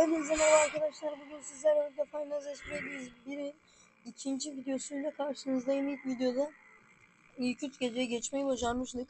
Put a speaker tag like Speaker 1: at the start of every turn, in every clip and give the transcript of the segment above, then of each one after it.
Speaker 1: Hepinize merhaba arkadaşlar. Bugün sizlerle birlikte Final Freddy's 1'in ikinci videosuyla karşınızdayım. İlk videoda ilk üç geceye geçmeyi başarmıştık.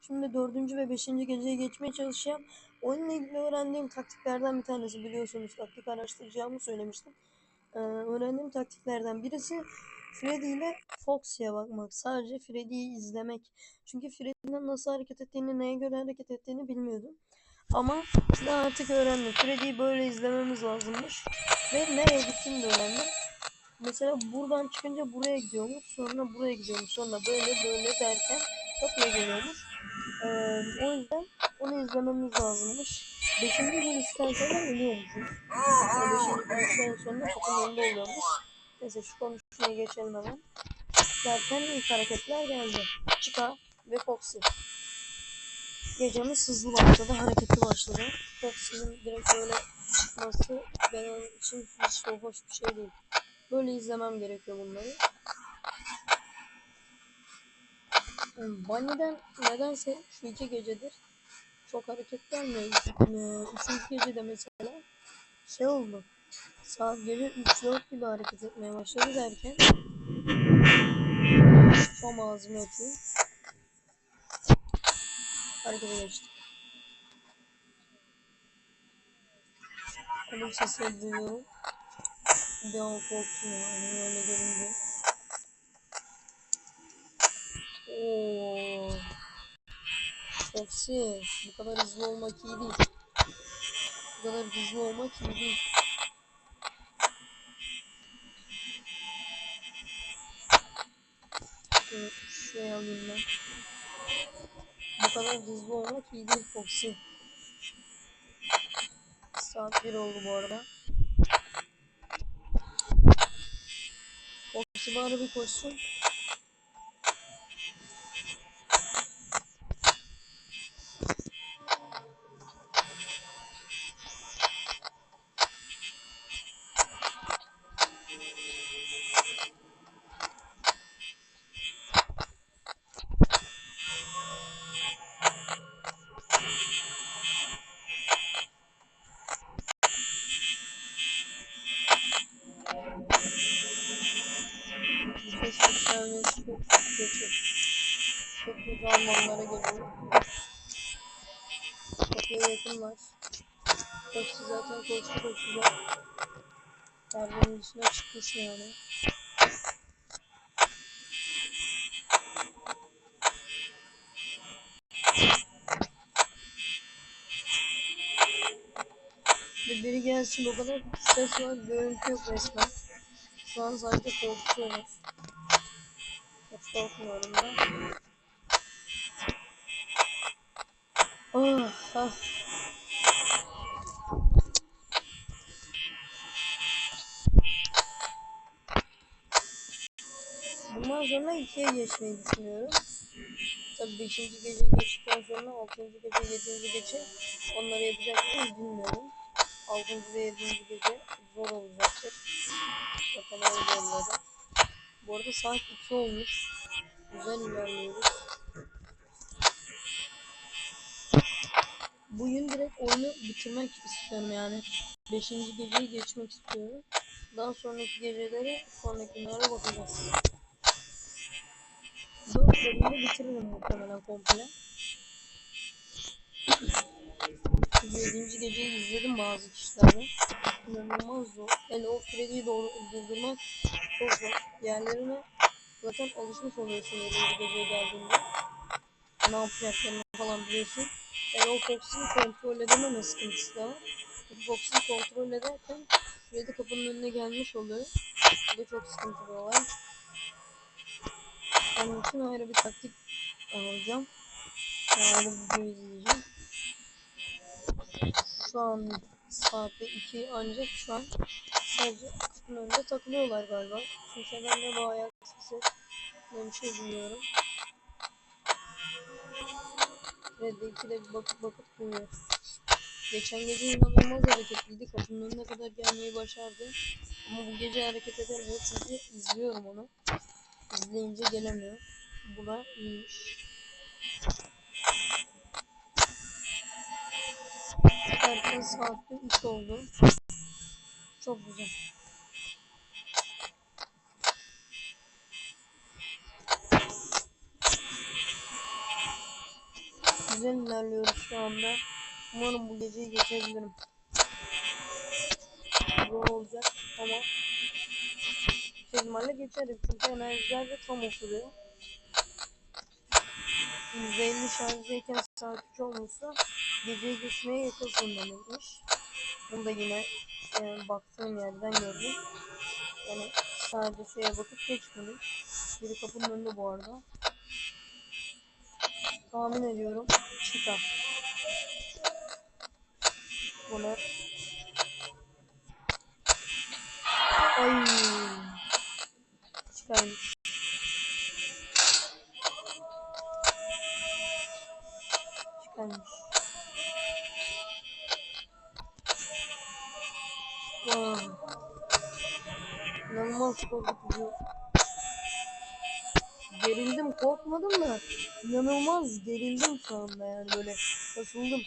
Speaker 1: Şimdi dördüncü ve beşinci geceye geçmeye çalışacağım. Oyunla ilgili öğrendiğim taktiklerden bir tanesi biliyorsunuz taktik araştıracağımı söylemiştim. Ee, öğrendiğim taktiklerden birisi Freddy ile Foxy'ye bakmak. Sadece Freddy'yi izlemek. Çünkü Freddy'nin nasıl hareket ettiğini, neye göre hareket ettiğini bilmiyordum. Ama ben artık öğrendim. Freddy'yi böyle izlememiz lazımmış. Ve nereye gittiğini de öğrendim. Mesela buradan çıkınca buraya gidiyormuş. Sonra buraya gidiyormuş. Sonra böyle böyle derken kapıya geliyormuş. Ee, o yüzden onu izlememiz lazımmış. Beşinci gün sonra ölüyormuşuz. Beşinci gün sonra kapının önünde oluyormuş. Neyse şu konuşmaya geçelim hemen. Zaten ilk hareketler geldi. Chica ve Foxy. Gecemiz hızlı başladı, hareketli başladı. Foxy'nin direkt böyle çıkması benim için hiç hoş bir şey değil. Böyle izlemem gerekiyor bunları. Bunny'den nedense şu iki gecedir çok hareket gelmiyor. Ee, Üçüncü gecede mesela şey oldu. Saat gece 3-4 gibi hareket etmeye başladı derken Tam ağzımı öpeyim. Harekete geçtim. Onun sesini duyuyorum. Bir an korktum yani öyle görünce. Oo. Foxy, bu kadar hızlı olmak iyi değil. Bu kadar hızlı olmak iyi değil. Şöyle şuraya alayım ben. Kadar hızlı olmak iyi değil Foxy. Saat 1 oldu bu arada. Foxy bari bir koşsun. Yakınlar. Koştu zaten koştu koşacak. Perdenin dışına çıkmış yani. Bir biri gelsin o kadar ses var görüntü yok resmen. Şu an sadece korkuyorum. Hiç korkmuyorum da. Oh, ah. Bundan sonra ikiye geçmeyi düşünüyorum. Tabii beşinci gece geçtikten sonra altıncı gece, yedinci gece onları yapacak mıyız bilmiyorum. Altıncı ve yedinci gece zor olacaktır. Bakalım öyle onları. Bu arada saat 2 olmuş. Güzel ilerliyoruz. Bugün direkt oyunu bitirmek istiyorum yani. 5. geceyi geçmek istiyorum. Daha sonraki gecelere sonraki günlere bakacağız. 4 bölümde bitiririm muhtemelen komple. 7. geceyi izledim bazı kişilerden. İnanılmaz zor. Yani o Freddy'yi durdurmak çok zor. Yerlerine zaten alışmış oluyorsun 7. geceye geldiğinde. Ne yapacaklarını falan biliyorsun. Yani o Fox'un kontrol edememe sıkıntısı da var. Fox'un kontrol ederken Freddy kapının önüne gelmiş oluyor. Bu da çok sıkıntı bir olay. Onun için ayrı bir taktik alacağım. Ayrı bir video izleyeceğim. Şu an saatte 2 ancak şu an sadece kapının önünde takılıyorlar galiba. Çünkü ben de bu ayak sesi ne bir şey duyuyorum. Red'de 2'de bir bakıp bakıp duyuyor. Geçen gece inanılmaz hareketliydi. Kapının önüne kadar gelmeyi başardı. Ama bu gece hareket edemiyor çünkü izliyorum onu. İzleyince gelemiyor. Bu da iyiymiş. derken saatte 3 oldu. Çok güzel. Güzel ilerliyoruz şu anda. Umarım bu geceyi geçebilirim. Zor olacak ama ihtimalle geçerim. Çünkü enerjiler de tam oturuyor. %50 şarjdayken saat 3 olmuşsa geceyi geçmeye yakınsın demekmiş. Bunu da yine e, baktığım yerden gördüm. Yani sadece şeye bakıp geçmedim. Biri kapının önünde bu arada. Tahmin ediyorum. Çita. Bu ne? Ay. Çıkarmış. Çıkarmış. Wow. İnanılmaz korkutucu. Gerildim korkmadım da inanılmaz gerildim şu anda yani böyle kasıldım.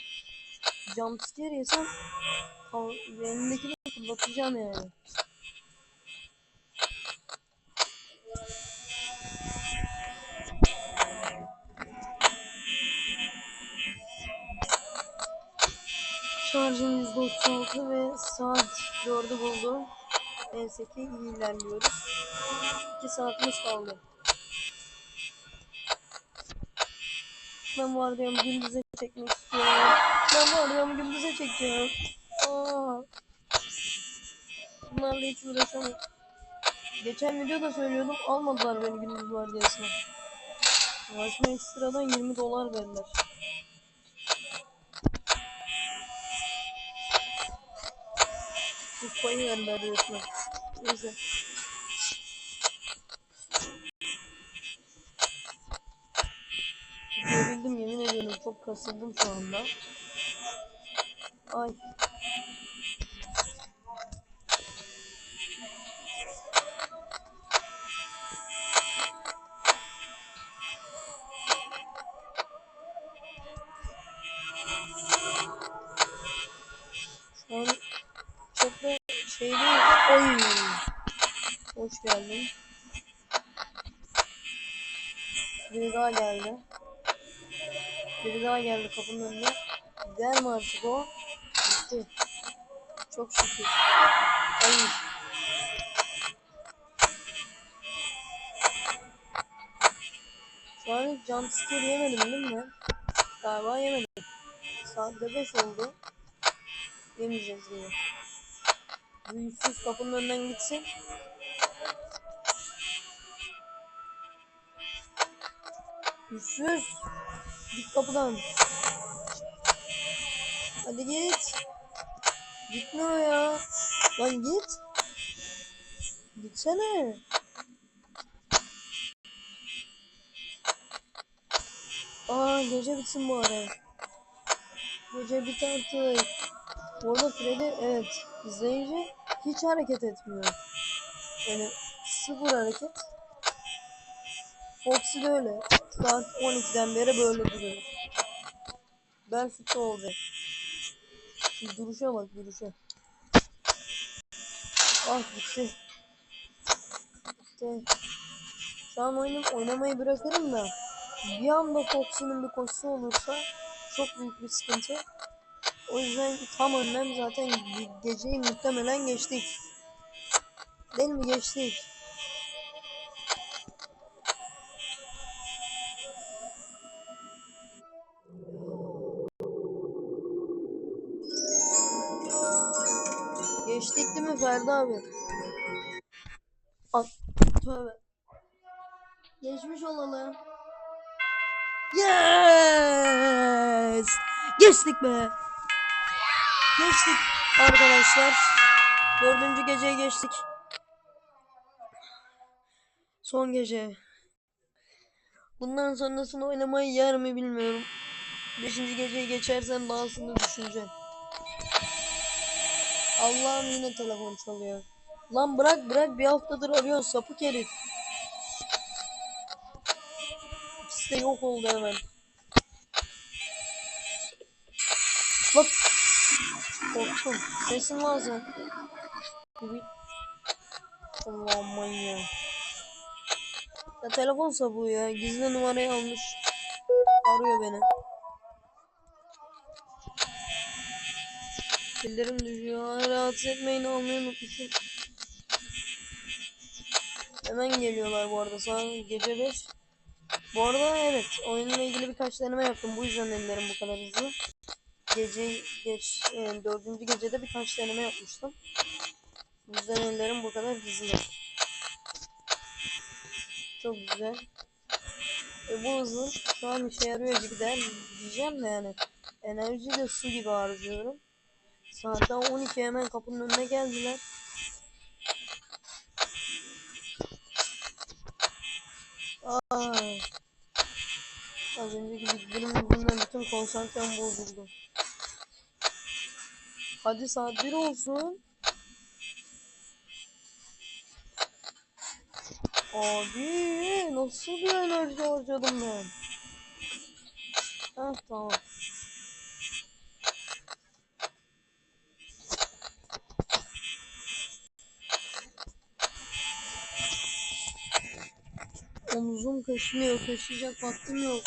Speaker 1: Jumpscare yesem elindekini fırlatacağım yani. Şarjım %36 ve saat 4'ü buldu. Neyse ki iyi ilerliyoruz. 2 saatimiz kaldı. Ben bu ardiyamı gündüze çekmek istiyorum. Ben bu ardiyamı gündüze çekeceğim. Aa. Bunlarla hiç uğraşamam. Geçen videoda söylüyordum almadılar beni gündüz vardiyasına. Ulaşma ekstradan 20 dolar verdiler. Bu payı verdiler resmen. Neyse. Gerildim yemin ediyorum çok kasıldım şu anda. Ay. Kapının önüne. Gider mi artık o? Gitti. Çok şükür. Ay. Şu an hiç jumpscare yemedim değil mi? Galiba yemedim. Saatte 5 oldu. Yemeyeceğiz yine. Bu yüzsüz kapının önünden gitsin. Yüzsüz. Git kapıdan. Hadi git. Gitmiyor ya. Lan git. Gitsene. Aa gece bitsin bu ara. Gece bit artık. Bu arada Freddy evet izleyince hiç hareket etmiyor. Yani sıfır hareket. Foxy de öyle. Saat 12'den beri böyle duruyor. Belki de olacak. Şu duruşa bak duruşa. Ah gitti. Gitti. Şu an oyunu oynamayı bırakırım da bir anda Foxy'nin bir koşusu olursa çok büyük bir sıkıntı. O yüzden tam önlem zaten ge- geceyi muhtemelen geçtik. Değil mi geçtik? Geçtik mi Ferdi abi? At. Tövbe. Geçmiş olalım. Yes! Geçtik be. Geçtik arkadaşlar. Dördüncü geceye geçtik. Son gece. Bundan sonrasını oynamayı yer mi bilmiyorum. Beşinci geceyi geçersem dahasını düşüneceğim. Allah'ım yine telefon çalıyor. Lan bırak bırak bir haftadır arıyor sapık herif. İkisi de yok oldu hemen. Bak Korktum. Sesin. Gibi. Allah'ım manyak. Ya telefonsa bu ya. Gizli numarayı almış. Arıyor beni. Bildirim düşüyor. Rahatsız etmeyin almayı unutmuşum. Hemen geliyorlar bu arada. Saat gece 5. Bu arada evet. Oyunla ilgili birkaç deneme yaptım. Bu yüzden ellerim bu kadar hızlı. Gece geç e, dördüncü gecede birkaç deneme yapmıştım. Bu yüzden ellerim bu kadar hızlı. Çok güzel. E, bu hızlı şu an işe yarıyor gibi der diyeceğim de yani. Enerji de su gibi harcıyorum. Daha 12 hemen kapının önüne geldiler. Ay. Az önceki bildirim yüzünden bütün konsantrem bozuldu. Hadi saat 1 olsun. Abi nasıl bir enerji harcadım ben? Heh tamam. Omuzum kaşınıyor, kaşıyacak vaktim yok.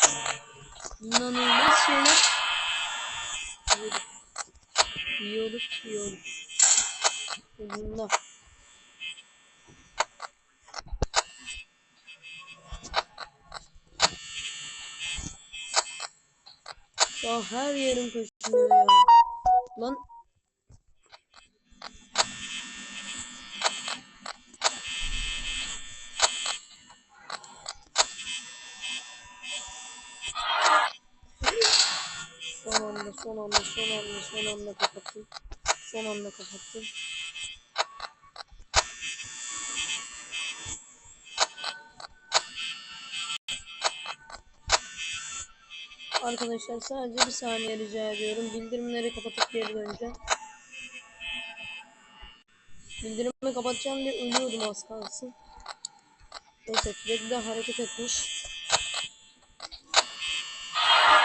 Speaker 1: İnanılmaz şeyler. Yiyorduk, yiyorduk, yiyorduk. Ucunda. Ya her yerim kaşınıyor ya. Lan anda, son anda kapattım. Son anda kapattım. Arkadaşlar sadece bir saniye rica ediyorum. Bildirimleri kapatıp geri döneceğim. Bildirimi kapatacağım diye ölüyordum az kalsın. Neyse Freddy de hareket etmiş.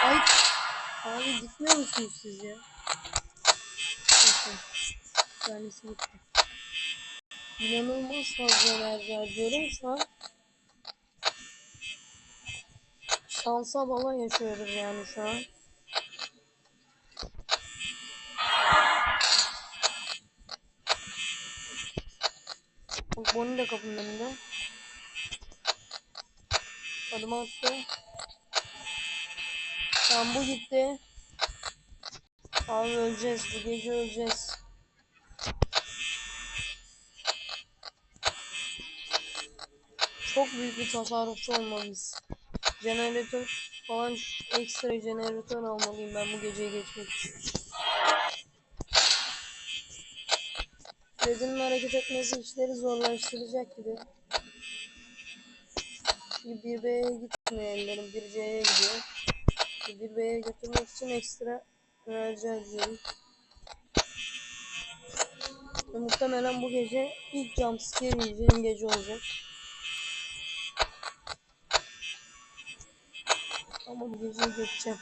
Speaker 1: Ay. Abi gitmiyor musunuz siz ya? Tanesi gitti. İnanılmaz fazla enerji harcıyorum şu an. Şansa bala yaşıyoruz yani şu an. Bak Bonnie de kapının önünde. Adım attı. Tamam bu gitti. Abi öleceğiz. Bu gece öleceğiz. Bir tasarrufçu olmalıyız. Jeneratör falan ekstra jeneratör almalıyım ben bu geceyi geçmek için. Fred'in hareket etmesi işleri zorlaştıracak gibi. Çünkü 1B'ye gitmiyor ellerim. 1C'ye gidiyor. 1B'ye götürmek için ekstra enerji harcıyorum. Ve muhtemelen bu gece ilk jumpscare yiyeceğim gece olacak. Ama bu geceyi geçeceğim.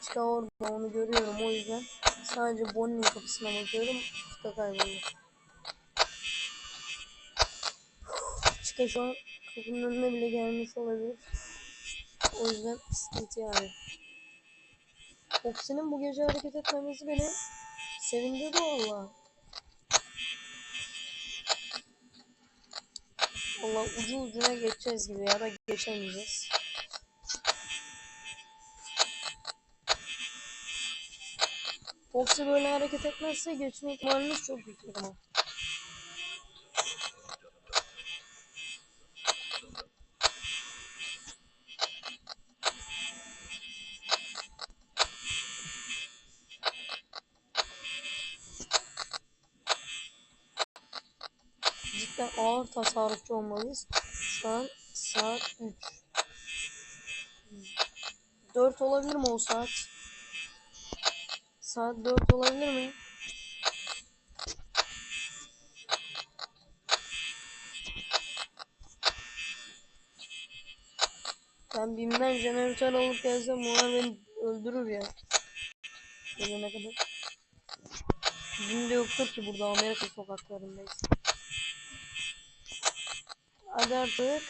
Speaker 1: İşte orada onu görüyorum o yüzden sadece Bonnie'nin kapısına bakıyorum. Çıka kayboldu. Çıka şu an kapının önüne bile gelmiş olabilir. O yüzden sıkıntı yani. Foxy'nin bu gece hareket etmemesi beni sevindirdi valla. Valla ucu ucuna geçeceğiz gibi ya da geçemeyeceğiz. Foxy böyle hareket etmezse geçme ihtimalimiz çok yüksek ama. Cidden ağır tasarrufçu olmalıyız. Şu an saat 3. 4 olabilir mi o saat? Saat 4 olabilir mi? Ben BİM'den jeneratör alıp gelsem onlar beni öldürür ya. Gelene kadar. BİM de yoktur ki burada Amerika sokaklarındayız. Hadi artık.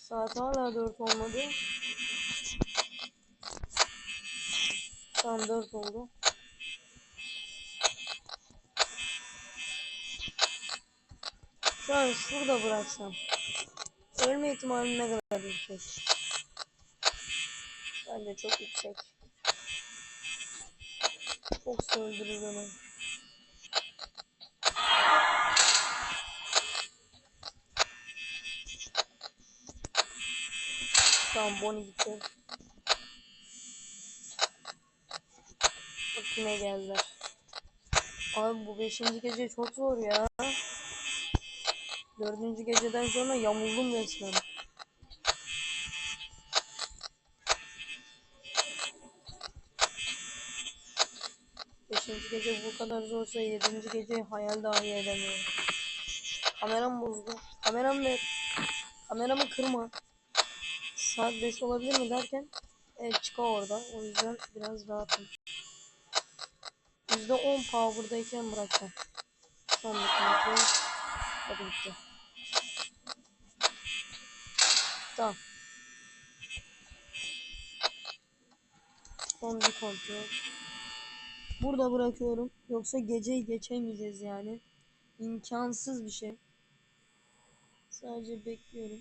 Speaker 1: Saat hala 4 olmadı. Tam 4 oldu. Şu an şurada bıraksam. Ölme ihtimali ne kadar yüksek? Bence çok yüksek. Fox öldürür onu. Tamam Bonnie gitti. Bak yine geldiler. Abi bu beşinci gece çok zor ya. Dördüncü geceden sonra yamuldum resmen. Beşinci gece bu kadar zorsa yedinci geceyi hayal dahi edemiyorum. Kameram bozdu. Kameram ne? Kameramı kırma. Saat 5 olabilir mi derken evet çıka orada. O yüzden biraz rahatım. %10 power'dayken bırakacağım. Son bir kontrol. Hadi bitti. Tamam. Son bir kontrol. Burada bırakıyorum. Yoksa geceyi geçemeyeceğiz yani. İmkansız bir şey. Sadece bekliyorum.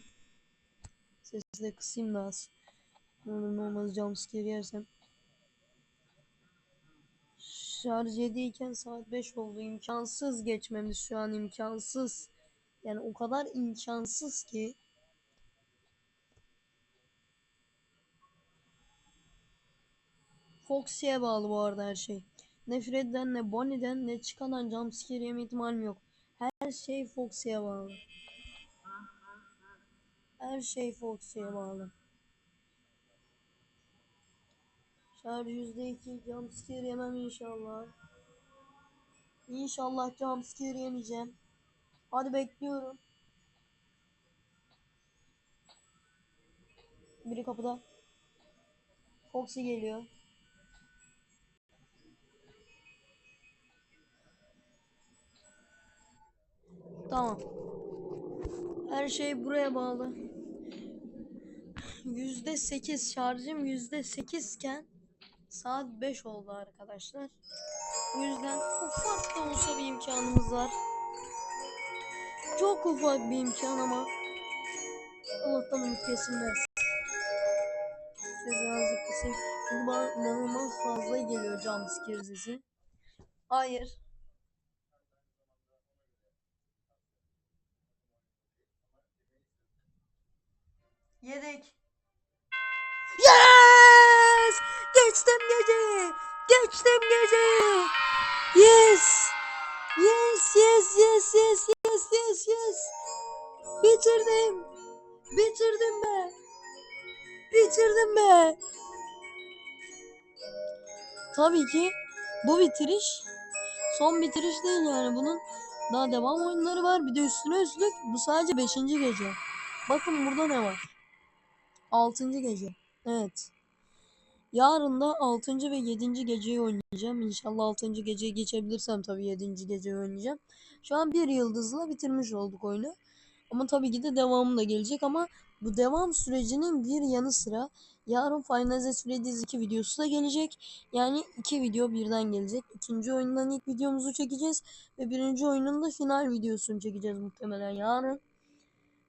Speaker 1: Sesi de kısayım da az. Olur ne olmaz jumpscare yersem. Şarj 7 iken saat 5 oldu. İmkansız geçmemiz şu an imkansız. Yani o kadar imkansız ki. Foxy'ye bağlı bu arada her şey. Ne Fred'den ne Bonnie'den ne çıkanan jumpscare yeme ihtimalim yok. Her şey Foxy'ye bağlı. Her şey Foxy'ye bağlı. Şarj %2 jumpscare yemem inşallah. İnşallah jumpscare yemeyeceğim. Hadi bekliyorum. Biri kapıda. Foxy geliyor. Tamam. Her şey buraya bağlı. Yüzde sekiz şarjım yüzde sekiz iken saat 5 oldu arkadaşlar. O yüzden ufak da olsa bir imkanımız var. Çok ufak bir imkan ama Allah'tan umut kesilmez. Sesi azıcık kısayım. Çünkü bana inanılmaz fazla geliyor jumpscare sesi. Hayır. Yedek. Gece. Yes. Yes, yes, yes, yes, yes, yes, yes. Bitirdim. Bitirdim be. Bitirdim be. Tabii ki bu bitiriş son bitiriş değil yani bunun daha devam oyunları var. Bir de üstüne üstlük bu sadece 5. gece. Bakın burada ne var? 6. gece. Evet. Yarın da 6. ve 7. geceyi oynayacağım. İnşallah 6. geceyi geçebilirsem tabii 7. geceyi oynayacağım. Şu an bir yıldızla bitirmiş olduk oyunu. Ama tabii ki de devamı da gelecek ama bu devam sürecinin bir yanı sıra yarın Final Fantasy Freddy's 2 videosu da gelecek. Yani iki video birden gelecek. İkinci oyundan ilk videomuzu çekeceğiz ve birinci oyunun da final videosunu çekeceğiz muhtemelen yarın.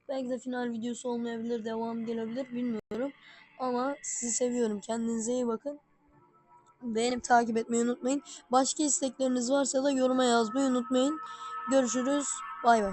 Speaker 1: Belki de final videosu olmayabilir, devam gelebilir bilmiyorum. Ama sizi seviyorum. Kendinize iyi bakın. Beğenip takip etmeyi unutmayın. Başka istekleriniz varsa da yoruma yazmayı unutmayın. Görüşürüz. Bay bay.